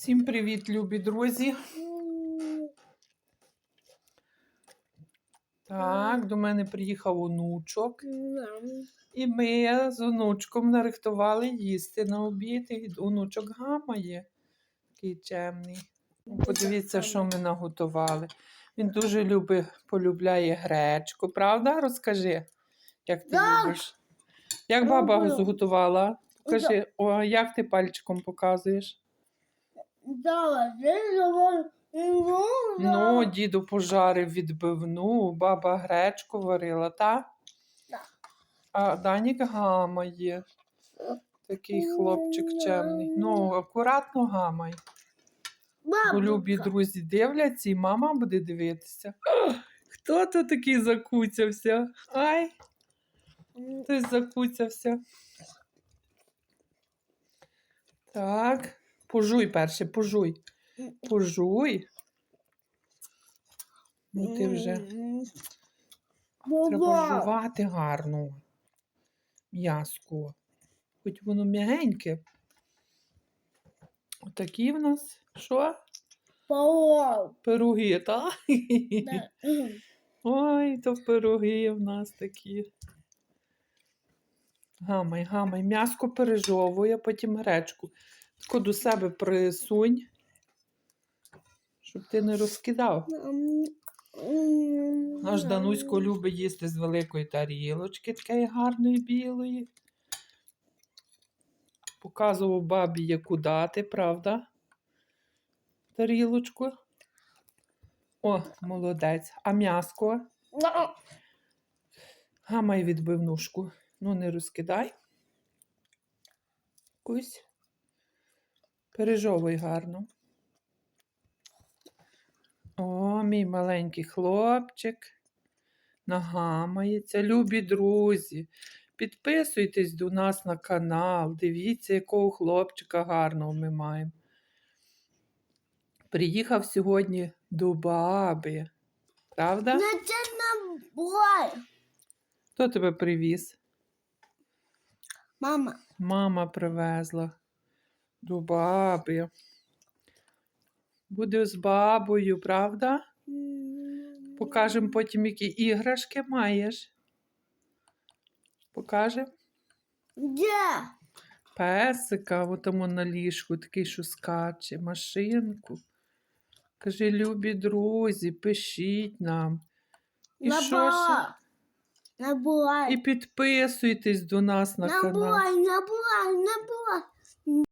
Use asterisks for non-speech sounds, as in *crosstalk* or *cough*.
Всім привіт, любі друзі. Так, до мене приїхав онучок, і ми з онучком нарихтували їсти на обід. І онучок гамає, такий чемний. Ну, Подивіться, що ми наготували. Він дуже любить, полюбляє гречку, правда? Розкажи, як ти Так. любиш. Як баба зготувала? Покажи, о, як ти пальчиком показуєш? Ну, Ну, діду пожарив відбивну, баба гречку варила, та? Так. А Данік гамає. Такий хлопчик чемний. Ну, акуратно гамай. Бо любі друзі дивляться, і мама буде дивитися. *gasps* Хто то такий закуцявся? Ай, хтось закуцявся. Так, пожуй перше, пожуй. Пожуй. Ну, ти вже треба жувати гарно. М'яско. Хоч воно м'ягеньке. Отакі в нас. Що? Пироги, так? Ой, то пироги в нас такі. Гамай, гамай, м'яско пережовує, потім гречку. Тако до себе присунь, щоб ти не розкидав. Наш Данусько любить їсти з великої тарілочки, такої гарної білої. Показував бабі, яку дати, правда? Тарілочку. О, молодець. А м'яско? Гамай відбивнушку. Ну, не розкидай. Кусь. Пережовуй гарно. О, мій маленький хлопчик. Нагамається. Любі друзі. Підписуйтесь до нас на канал. Дивіться, якого хлопчика гарного ми маємо. Приїхав сьогодні до баби. Правда? Не це буває. Хто тебе привіз? Мама. Мама привезла до баби. Буде з бабою, правда? Покажемо потім, які іграшки маєш. Покажемо. Де? Песика, от тому на ліжку, такий, що скаче, машинку. Кажи, любі друзі, пишіть нам. І Не що буває. Не. І підписуйтесь до нас на Не канал. буває, не буває.